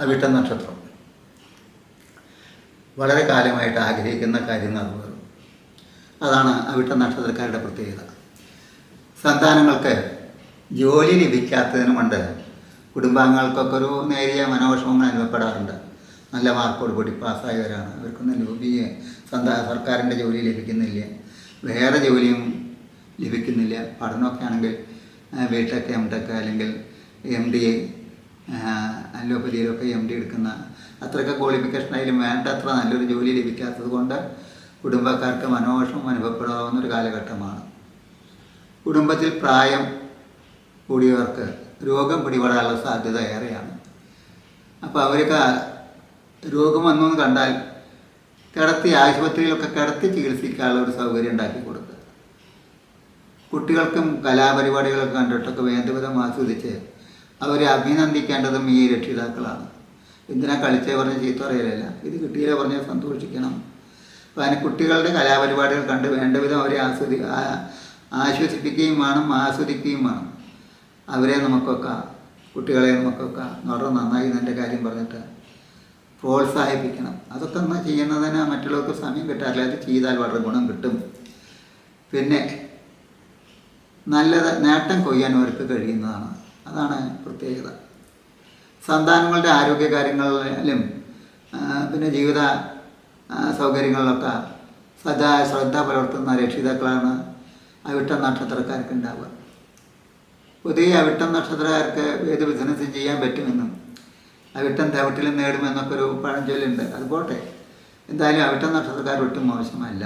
അവിട്ട നക്ഷത്രം. വളരെ കാലമായിട്ട് ആഗ്രഹിക്കുന്ന കാര്യം നടന്നത് അതാണ് അവിട്ട നക്ഷത്രക്കാരുടെ പ്രത്യേകത. സന്താനങ്ങൾക്ക് ജോലി ലഭിക്കാത്തതിന് കൊണ്ട് കുടുംബാംഗങ്ങൾക്കൊക്കെ ഒരു നേരിയ മനോവിഷമങ്ങൾ അനുഭവപ്പെടാറുണ്ട്. നല്ല മാർക്കോട് കൂടി പാസ്സായവരാണ്. അവർക്കൊന്നും ലഭ്യ സന്താ സർക്കാരിന്റെ ജോലി ലഭിക്കുന്നില്ല. വേറെ ജോലിയും ലഭിക്കുന്നില്ല. പഠനമൊക്കെ ആണെങ്കിൽ ബിടെക് എം ടെക് അല്ലെങ്കിൽ എം ഡി അലോപ്പതിയിലൊക്കെ എം ഡി എടുക്കുന്ന അത്രയൊക്കെ ക്വാളിഫിക്കേഷൻ ആയാലും വേണ്ടത്ര നല്ലൊരു ജോലി ലഭിക്കാത്തത് കൊണ്ട് കുടുംബക്കാർക്ക് മനോഷം അനുഭവപ്പെടാവുന്ന ഒരു കാലഘട്ടമാണ്. കുടുംബത്തിൽ പ്രായം കൂടിയവർക്ക് രോഗം പിടിപെടാനുള്ള സാധ്യത ഏറെയാണ്. അപ്പോൾ അവർക്ക് രോഗം വന്നു കണ്ടാൽ കിടത്തി ആശുപത്രിയിലൊക്കെ കിടത്തി ചികിത്സിക്കാനുള്ള ഒരു സൗകര്യം ഉണ്ടാക്കി കൊടുക്കുക. കുട്ടികൾക്കും കലാപരിപാടികളൊക്കെ കണ്ടിട്ടൊക്കെ വേണ്ടവിധം ആസ്വദിച്ച് അവരെ അഭിനന്ദിക്കേണ്ടതും ഈ രക്ഷിതാക്കളാണ്. എന്തിനാ കളിച്ചേ പറഞ്ഞ് ചീത്ത അറിയലല്ല ഇത് കിട്ടിയില്ല പറഞ്ഞ് സന്തോഷിക്കണം. അപ്പോൾ അതിന് കുട്ടികളുടെ കലാപരിപാടികൾ കണ്ട് വേണ്ടവിധം അവരെ ആസ്വദി ആശ്വസിപ്പിക്കുകയും വേണം ആസ്വദിക്കുകയും വേണം. അവരെ നമുക്കൊക്കെ കുട്ടികളെ നമുക്കൊക്കെ വളരെ നന്നായി എന്റെ കാര്യം പറഞ്ഞിട്ട് പ്രോത്സാഹിപ്പിക്കണം. അതൊക്കെ ഒന്ന് ചെയ്യുന്നതിന് മറ്റുള്ളവർക്ക് സമയം കിട്ടാറില്ല. അത് ചെയ്താൽ വളരെ ഗുണം കിട്ടും. പിന്നെ നല്ലത് നേട്ടം കൊയ്യാൻ അവർക്ക് കഴിയുന്നതാണ്. അതാണ് പ്രത്യേകത. സന്താനങ്ങളുടെ ആരോഗ്യകാര്യങ്ങളിലും പിന്നെ ജീവിത സൗകര്യങ്ങളിലൊക്കെ സദാ ശ്രദ്ധ പുലർത്തുന്ന രക്ഷിതാക്കളാണ് അവിട്ടം നക്ഷത്രക്കാർക്ക് ഉണ്ടാവുക. പുതിയ അവിട്ടം നക്ഷത്രക്കാർക്ക് ഏത് ബിസിനസ്സും ചെയ്യാൻ പറ്റുമെന്നും അവിട്ടം തവിട്ടിലും നേടുമെന്നൊക്കെ ഒരു പഴഞ്ചൊല്ലുണ്ട്. അത് പോട്ടെ. എന്തായാലും അവിട്ടം നക്ഷത്രക്കാർ ഒട്ടും മോശമല്ല.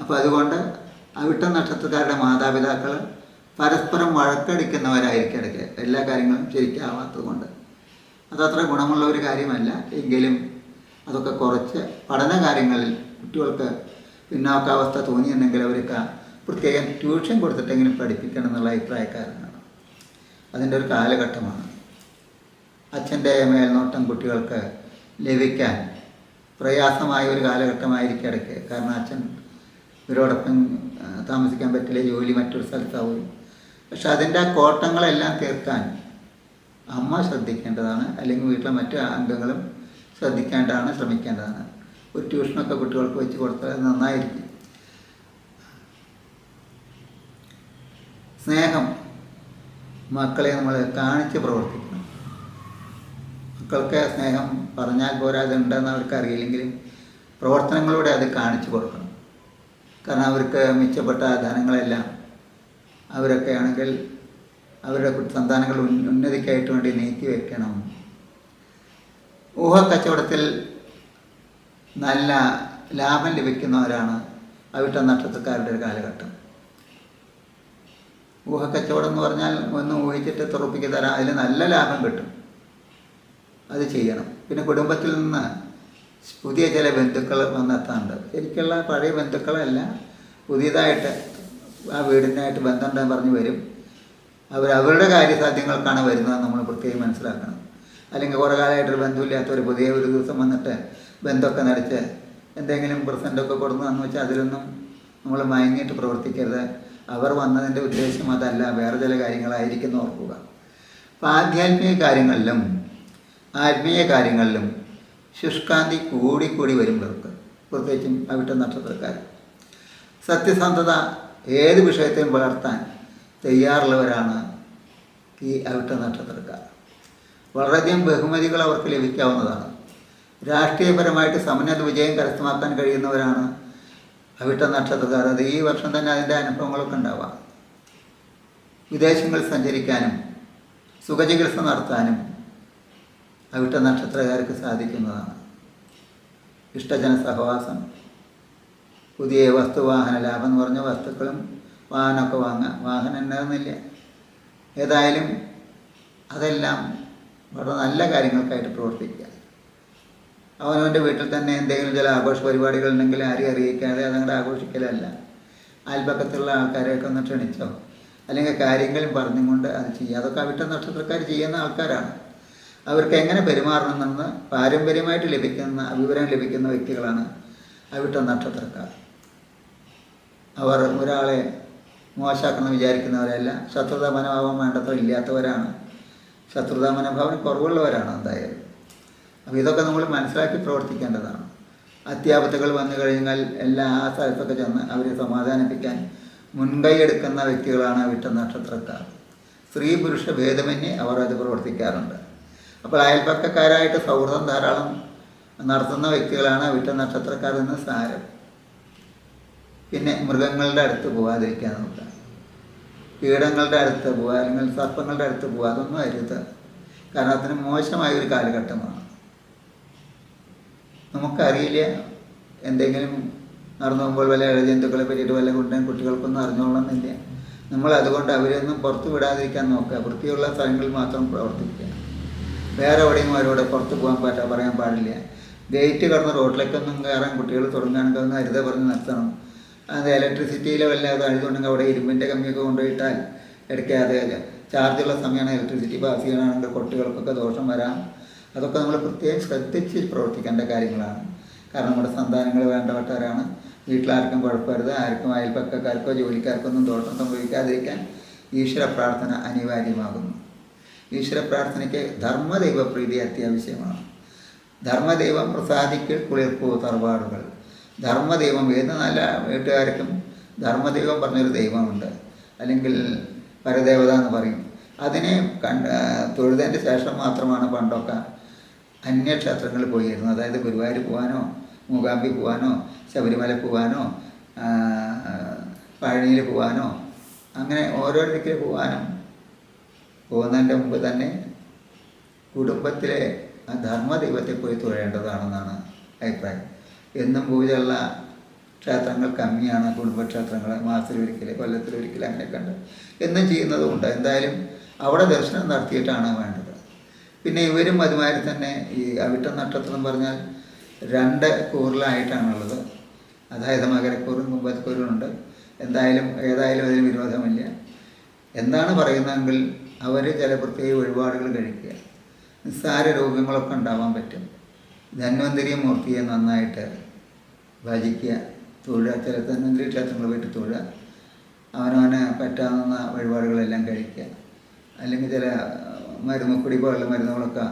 അപ്പോൾ അതുകൊണ്ട് അവിട്ടം നക്ഷത്രക്കാരുടെ മാതാപിതാക്കൾ പരസ്പരം വഴക്കടിക്കുന്നവരായിരിക്കും എല്ലാ കാര്യങ്ങളും ശരിക്കാവാത്തത് കൊണ്ട് അതത്ര ഗുണമുള്ള ഒരു കാര്യമല്ല. എങ്കിലും അതൊക്കെ കുറച്ച് പഠന കാര്യങ്ങളിൽ കുട്ടികൾക്ക് പിന്നോക്കാവസ്ഥ തോന്നിയെന്നെങ്കിൽ അവർക്ക് പ്രത്യേകം ട്യൂഷൻ കൊടുത്തിട്ടെങ്കിലും പഠിപ്പിക്കണം എന്നുള്ള അഭിപ്രായക്കാരനാണ്. അതിന്റെ ഒരു കാലഘട്ടമാണ്. അച്ഛന്റെ മേൽനോട്ടം കുട്ടികൾക്ക് ലഭിക്കാൻ പ്രയാസമായ ഒരു കാലഘട്ടമായിരിക്കും ഇടയ്ക്ക്. കാരണം അച്ഛൻ ഇവരോടൊപ്പം താമസിക്കാൻ പറ്റില്ല ജോലി മറ്റൊരു സ്ഥലത്താവും പക്ഷെ അതിന്റെ ആ കോട്ടങ്ങളെല്ലാം തീർക്കാൻ അമ്മ ശ്രദ്ധിക്കേണ്ടതാണ് അല്ലെങ്കിൽ വീട്ടിലെ മറ്റു അംഗങ്ങളും ശ്രദ്ധിക്കേണ്ടതാണ് ശ്രമിക്കേണ്ടതാണ്. ഒരു ട്യൂഷനൊക്കെ കുട്ടികൾക്ക് വെച്ച് കൊടുത്താൽ നന്നായിരിക്കും. സ്നേഹം മക്കളെ നമ്മൾ കാണിച്ച് പ്രവർത്തിക്കണം. മക്കൾക്ക് സ്നേഹം പറഞ്ഞാൽ പോരാ അതുണ്ടെന്ന് അവർക്ക് അറിയില്ലെങ്കിലും പ്രവർത്തനങ്ങളിലൂടെ അത് കാണിച്ചു കൊടുക്കണം. കാരണം അവർക്ക് മെച്ചപ്പെട്ട ധനങ്ങളെല്ലാം അവരൊക്കെ ആണെങ്കിൽ അവരുടെ സന്താനങ്ങൾ ഉന്നതിക്കായിട്ട് വേണ്ടി നീക്കി വെക്കണം. ഊഹക്കച്ചവടത്തിൽ നല്ല ലാഭം ലഭിക്കുന്നവരാണ് അവിട്ട നക്ഷത്രക്കാരുടെ ഒരു കാലഘട്ടം. ഊഹക്കച്ചവടം എന്ന് പറഞ്ഞാൽ ഒന്ന് ഊഹിച്ചിട്ട് തുറപ്പിക്ക് തരാം അതിൽ നല്ല ലാഭം കിട്ടും. അത് ചെയ്യണം. പിന്നെ കുടുംബത്തിൽ നിന്ന് പുതിയ ചില ബന്ധുക്കൾ വന്നെത്താറുണ്ട് ശരിക്കുള്ള പഴയ ബന്ധുക്കളല്ല പുതിയതായിട്ട് ആ വീടിനായിട്ട് ബന്ധമുണ്ടെന്ന് പറഞ്ഞ് വരും. അവർ അവരുടെ കാര്യസാധ്യങ്ങൾക്കാണ് വരുന്നത് നമ്മൾ പ്രത്യേകം മനസ്സിലാക്കണം. അല്ലെങ്കിൽ കുറേ കാലമായിട്ടൊരു ബന്ധമില്ലാത്തവർ പുതിയ ഒരു ദിവസം വന്നിട്ട് ബന്ധമൊക്കെ നടിച്ച് എന്തെങ്കിലും പ്രസന്റൊക്കെ കൊടുക്കുന്നതെന്ന് വെച്ചാൽ അതിലൊന്നും നമ്മൾ മയങ്ങിയിട്ട് പ്രവർത്തിക്കരുത്. അവർ വന്നതിന്റെ ഉദ്ദേശം അതല്ല. വേറെ ചില കാര്യങ്ങളായിരിക്കും ഓർക്കുക. അപ്പോൾ ആധ്യാത്മിക കാര്യങ്ങളിലും ആത്മീയ കാര്യങ്ങളിലും ശുഷ്കാന്തി കൂടിക്കൂടി വരും ഇവർക്ക്. പ്രത്യേകിച്ചും അവിട്ട നക്ഷത്രക്കാർ. സത്യസന്ധത ഏത് വിഷയത്തെയും പകർത്താൻ തയ്യാറുള്ളവരാണ് ഈ അവിട്ട നക്ഷത്രക്കാർ. വളരെയധികം ബഹുമതികൾ അവർക്ക് ലഭിക്കാവുന്നതാണ്. രാഷ്ട്രീയപരമായിട്ട് സമന്നത വിജയം കരസ്ഥമാക്കാൻ കഴിയുന്നവരാണ് അവിട്ട നക്ഷത്രക്കാർ. അത് ഈ വർഷം തന്നെ അതിന്റെ അനുഭവങ്ങളൊക്കെ ഉണ്ടാവാം. വിദേശങ്ങളിൽ സഞ്ചരിക്കാനും സുഖചികിത്സ നടത്താനും അവിട്ട നക്ഷത്രക്കാർക്ക് സാധിക്കുന്നതാണ്. ഇഷ്ടജന സഹവാസം. പുതിയ വസ്തുവാഹന ലാഭം എന്ന് പറഞ്ഞ വസ്തുക്കളും വാഹനമൊക്കെ വാങ്ങുക വാഹനം ഉണ്ടാകുന്നില്ല. ഏതായാലും അതെല്ലാം വളരെ നല്ല കാര്യങ്ങൾക്കായിട്ട് പ്രവർത്തിക്കുക. അവനവന്റെ വീട്ടിൽ തന്നെ എന്തെങ്കിലും ചില ആഘോഷ പരിപാടികൾ ഉണ്ടെങ്കിൽ ആരെയും അറിയിക്കാതെ അതങ്ങോട്ട് ആഘോഷിക്കലല്ല. അയൽപക്കത്തുള്ള ആൾക്കാരെയൊക്കെ ഒന്ന് ക്ഷണിച്ചോ. അല്ലെങ്കിൽ കാര്യങ്ങളും പറഞ്ഞുകൊണ്ട് അത് ചെയ്യുക. അതൊക്കെ അവിട്ട നക്ഷത്രക്കാർ ചെയ്യുന്ന ആൾക്കാരാണ്. അവർക്ക് എങ്ങനെ പെരുമാറണമെന്ന് പാരമ്പര്യമായിട്ട് ലഭിക്കുന്ന വിവരം ലഭിക്കുന്ന വ്യക്തികളാണ് അവിട്ട നക്ഷത്രക്കാർ അവർ ഒരാളെ മോശമാക്കണം വിചാരിക്കുന്നവരല്ല. ശത്രുതാ മനോഭാവം വേണ്ടത്ര ഇല്ലാത്തവരാണ്. ശത്രുതാ മനോഭാവം കുറവുള്ളവരാണ് എന്തായാലും. അപ്പോൾ ഇതൊക്കെ നമ്മൾ മനസ്സിലാക്കി പ്രവർത്തിക്കേണ്ടതാണ്. അത്യാപത്തുകൾ വന്നു കഴിഞ്ഞാൽ എല്ലാ സ്ഥലത്തൊക്കെ ചെന്ന് അവരെ സമാധാനിപ്പിക്കാൻ മുൻകൈ എടുക്കുന്ന വ്യക്തികളാണ് വിട്ട നക്ഷത്രക്കാർ സ്ത്രീ പുരുഷ ഭേദമന്യേ അവർ അത് പ്രവർത്തിക്കാറുണ്ട്. അപ്പോൾ അയൽപ്പക്കക്കാരായിട്ട് സൗഹൃദം ധാരാളം നടത്തുന്ന വ്യക്തികളാണ് വിട്ട നക്ഷത്രക്കാർ എന്ന് സാരം. പിന്നെ മൃഗങ്ങളുടെ അടുത്ത് പോകാതിരിക്കാൻ നോക്കുക. കീടങ്ങളുടെ അടുത്ത് പോവുക അല്ലെങ്കിൽ സർപ്പങ്ങളുടെ അടുത്ത് പോവുക അതൊന്നും അരുത്. കാരണം അതിന് മോശമായ ഒരു കാലഘട്ടമാണ്. നമുക്കറിയില്ല എന്തെങ്കിലും നടന്നു പോകുമ്പോൾ വല്ല ഇഴജന്തുക്കളെ പറ്റിയിട്ട് വല്ല കൊണ്ടും കുട്ടികൾക്കൊന്നും അറിഞ്ഞോളണമെന്നില്ല. നമ്മൾ അതുകൊണ്ട് അവരെയൊന്നും പുറത്തു വിടാതിരിക്കാൻ നോക്കുക. വൃത്തിയുള്ള സ്ഥലങ്ങളിൽ മാത്രം പ്രവർത്തിക്കുക. വേറെ എവിടെയും അവരോട് പുറത്ത് പോകാൻ പറ്റാ പറയാൻ പാടില്ല. ഗേറ്റ് കടന്ന് റോഡിലേക്കൊന്നും കയറാൻ കുട്ടികൾ തുടങ്ങുകയാണെങ്കിൽ ഒന്ന് അരുത പറഞ്ഞ് നിർത്തണം. അത് ഇലക്ട്രിസിറ്റിയിലോ വല്ലാതെ അഴുതുണ്ടെങ്കിൽ അവിടെ ഇരുമ്പിന്റെ കമ്മിയൊക്കെ കൊണ്ടുപോയിട്ടാൽ ഇടയ്ക്കാതെ ചാർജുള്ള സമയമാണ് ഇലക്ട്രിസിറ്റി പാസ് ചെയ്യണമെങ്കിൽ കൊട്ടുകൾക്കൊക്കെ ദോഷം വരാം. അതൊക്കെ നമ്മൾ പ്രത്യേകം ശ്രദ്ധിച്ച് പ്രവർത്തിക്കേണ്ട കാര്യങ്ങളാണ്. കാരണം നമ്മുടെ സന്താനങ്ങൾ വേണ്ടപ്പെട്ടവരാണ്. വീട്ടിലാർക്കും കുഴപ്പമരുത് ആർക്കും അയൽപ്പക്കക്കാർക്കോ ജോലിക്കാർക്കോ ഒന്നും ദോഷം സംഭവിക്കാതിരിക്കാൻ ഈശ്വര പ്രാർത്ഥന അനിവാര്യമാകുന്നു. ഈശ്വര പ്രാർത്ഥനയ്ക്ക് ധർമ്മദൈവപ്രീതി അത്യാവശ്യമാണ്. ധർമ്മദൈവം പ്രസാദിക്കൽ കുളിർപ്പൂ തറവാടുകൾ. ധർമ്മദൈവം ഏത് നല്ല വീട്ടുകാർക്കും ധർമ്മദൈവം പറഞ്ഞൊരു ദൈവമുണ്ട്. അല്ലെങ്കിൽ പരദേവത എന്ന് പറയും. അതിനെ കണ്ട് തൊഴുതതിന്റെ ശേഷം മാത്രമാണ് പണ്ടൊക്കെ അന്യക്ഷേത്രങ്ങളിൽ പോയിരുന്നത്. അതായത് ഗുരുവായൂർ പോകാനോ മൂകാംബി പോകാനോ ശബരിമല പോകാനോ പഴനിയിൽ പോകാനോ അങ്ങനെ ഓരോരുത്തർക്ക് പോകാനും പോകുന്നതിന്റെ മുമ്പ് തന്നെ കുടുംബത്തിലെ ആ ധർമ്മദൈവത്തെ പോയി തൊഴേണ്ടതാണെന്നാണ് അഭിപ്രായം. എന്നും പൂജയുള്ള ക്ഷേത്രങ്ങൾ കമ്മിയാണ് കുടുംബക്ഷേത്രങ്ങൾ കൊല്ലത്തിൽ കൊല്ലത്തിലൊരിക്കൽ അങ്ങനെയൊക്കെ ഉണ്ട്. എന്നും ചെയ്യുന്നതുകൊണ്ട് എന്തായാലും അവിടെ ദർശനം നടത്തിയിട്ടാണ് വേണ്ടത്. പിന്നെ ഇവരും അതുമാതിരി തന്നെ ഈ അവിട്ട നക്ഷത്രം എന്ന് പറഞ്ഞാൽ രണ്ട് കൂറിലായിട്ടാണുള്ളത്. അതായത് മകരക്കൂറും കുമ്പത്കൂറും ഉണ്ട്. എന്തായാലും ഏതായാലും അതിന് വിരോധമില്ല. എന്താണ് പറയുന്നതെങ്കിൽ അവർ ചില പ്രത്യേക വഴിപാടുകൾ കഴിക്കുക. നിസ്സാര രോഗങ്ങളൊക്കെ ഉണ്ടാവാൻ പറ്റും. ധന്വന്തരി മൂർത്തിയെ നന്നായിട്ട് ഭജിക്കുക തൊഴുക ചില ധന്വന്തരി ക്ഷേത്രങ്ങൾ പോയിട്ട് തൊഴുക അവനവന് പറ്റാവുന്ന വഴിപാടുകളെല്ലാം കഴിക്കുക. അല്ലെങ്കിൽ ചില മരുന്ന് കുടി പോലുള്ള മരുന്നുകളൊക്കെ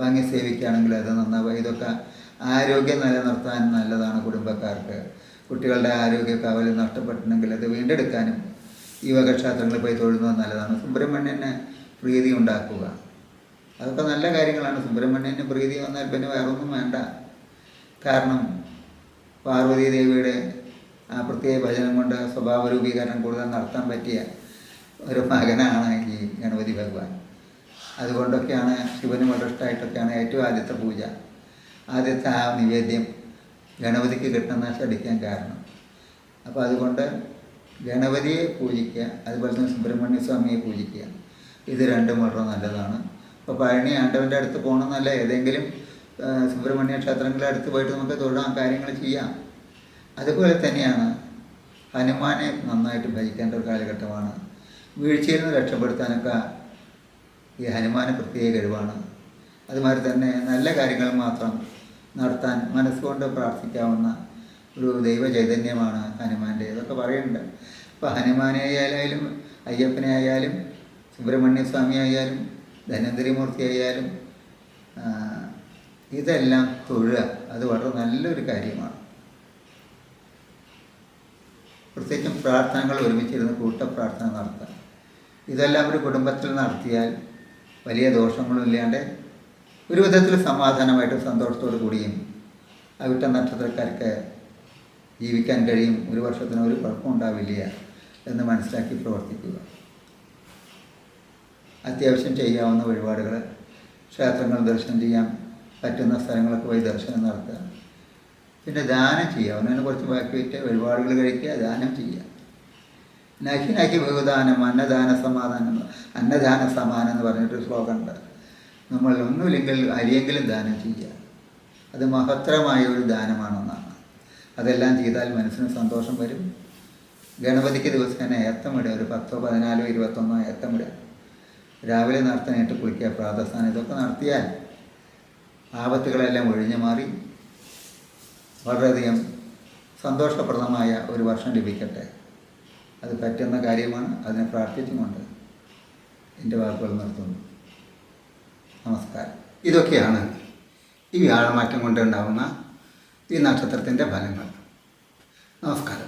വാങ്ങി സേവിക്കുകയാണെങ്കിൽ അത് നന്നാവുക. ഇതൊക്കെ ആരോഗ്യം നിലനിർത്താൻ നല്ലതാണ് കുടുംബക്കാർക്ക്. കുട്ടികളുടെ ആരോഗ്യ കാവൽ നഷ്ടപ്പെട്ടിട്ടുണ്ടെങ്കിൽ അത് വീണ്ടെടുക്കാനും ഈ വക ക്ഷേത്രങ്ങളിൽ പോയി തൊഴുന്നത് നല്ലതാണ്. സുബ്രഹ്മണ്യന് പ്രീതി ഉണ്ടാക്കുക. അതൊക്കെ നല്ല കാര്യങ്ങളാണ്. സുബ്രഹ്മണ്യന് പ്രീതി വന്നാൽ പിന്നെ വേറൊന്നും വേണ്ട. കാരണം പാർവതി ദേവിയുടെ ആ പ്രത്യേക ഭജനം കൊണ്ട് സ്വഭാവ രൂപീകരണം കൂടുതൽ നടത്താൻ പറ്റിയ ഒരു മകനാണ് ഈ ഗണപതി ഭഗവാൻ. അതുകൊണ്ടൊക്കെയാണ് ശിവന് ഇഷ്ടമായിട്ടൊക്കെയാണ് ഏറ്റവും ആദ്യത്തെ പൂജ. ആദ്യത്തെ ആ നിവേദ്യം ഗണപതിക്ക് കിട്ടുന്ന ക്ഷണിക്കാൻ കാരണം. അപ്പോൾ അതുകൊണ്ട് ഗണപതിയെ പൂജിക്കുക അതുപോലെ തന്നെ സുബ്രഹ്മണ്യ സ്വാമിയെ പൂജിക്കുക. ഇത് രണ്ടും വളരെ നല്ലതാണ്. അപ്പോൾ പഴനി ആണ്ടവന്റെ അടുത്ത് പോകണമെന്നല്ല ഏതെങ്കിലും സുബ്രഹ്മണ്യ ക്ഷേത്രങ്ങളുടെ അടുത്ത് പോയിട്ട് നമുക്ക് തൊഴാം കാര്യങ്ങൾ ചെയ്യാം. അതുപോലെ തന്നെയാണ് ഹനുമാനെ നന്നായിട്ട് ഭജിക്കേണ്ട ഒരു കാലഘട്ടമാണ്. വീഴ്ചയിൽ നിന്ന് രക്ഷപ്പെടുത്താനൊക്കെ ഈ ഹനുമാന് പ്രത്യേക കഴിവാണ്. അതുമാതിരി തന്നെ നല്ല കാര്യങ്ങൾ മാത്രം നടത്താൻ മനസ്സുകൊണ്ട് പ്രാർത്ഥിക്കാവുന്ന ഒരു ദൈവ ചൈതന്യമാണ് ഹനുമാന്റെ. ഇതൊക്കെ പറയുന്നുണ്ട്. ഇപ്പോൾ ഹനുമാനെ ആയാലും അയ്യപ്പനെ ആയാലും സുബ്രഹ്മണ്യ സ്വാമി ആയാലും ധനന്തരിമൂർത്തി ആയാലും ഇതെല്ലാം തൊഴുക. അത് വളരെ നല്ലൊരു കാര്യമാണ്. പ്രത്യേകിച്ചും പ്രാർത്ഥനകൾ ഒരുമിച്ചിരുന്ന് കൂട്ടപ്രാർത്ഥന നടത്തുക ഇതെല്ലാം ഒരു കുടുംബത്തിൽ നടത്തിയാൽ വലിയ ദോഷങ്ങളും ഇല്ലാണ്ട് ഒരു വിധത്തിൽ സമാധാനമായിട്ടും സന്തോഷത്തോടു കൂടിയും അവിട്ട നക്ഷത്രക്കാർക്ക് ജീവിക്കാൻ കഴിയും. ഒരു വർഷത്തിന് ഒരു കുഴപ്പമുണ്ടാവില്ല എന്ന് മനസ്സിലാക്കി പ്രവർത്തിക്കുക. അത്യാവശ്യം ചെയ്യാവുന്ന വഴിപാടുകൾ ക്ഷേത്രങ്ങൾ ദർശനം ചെയ്യാൻ പറ്റുന്ന സ്ഥലങ്ങളൊക്കെ പോയി ദർശനം നടത്തുക. പിന്നെ ദാനം ചെയ്യുക. അവനതിനെ കുറച്ച് ബാക്കി വെച്ച് വഴിപാടുകൾ കഴിക്കുക ദാനം ചെയ്യുക. നഹി നഹി ബഹുദാനം അന്നദാന സമാധാനം അന്നദാന സമാനം എന്ന് പറഞ്ഞിട്ട് ശ്ലോകമുണ്ട്. നമ്മൾ ഒന്നുമില്ലെങ്കിൽ അരിയെങ്കിലും ദാനം ചെയ്യുക. അത് മഹത്തരമായ ഒരു ദാനമാണെന്നാണ് അതെല്ലാം ചെയ്താൽ മനസ്സിന് സന്തോഷം വരും. ഗണപതിക്ക് ദിവസേന ഏത്തമിടുക ഒരു പത്തോ പതിനാലോ ഇരുപത്തൊന്നോ ഏത്തമിടുക രാവിലെ നടത്താനായിട്ട് കുളിക്കുക പ്രാതസ്ഥാനം ഇതൊക്കെ നടത്തിയാൽ ആപത്തുകളെല്ലാം ഒഴിഞ്ഞു മാറി വളരെയധികം സന്തോഷപ്രദമായ ഒരു വർഷം ലഭിക്കട്ടെ. അത് പറ്റുന്ന കാര്യമാണ്. അതിനെ പ്രാർത്ഥിച്ചുകൊണ്ട് എന്റെ വാക്കുകൾ നിർത്തുന്നു. നമസ്കാരം. ഇതൊക്കെയാണ് ഈ വ്യാഴമാറ്റം കൊണ്ടുണ്ടാവുന്ന ഈ നക്ഷത്രത്തിന്റെ ഫലങ്ങൾ. നമസ്കാരം.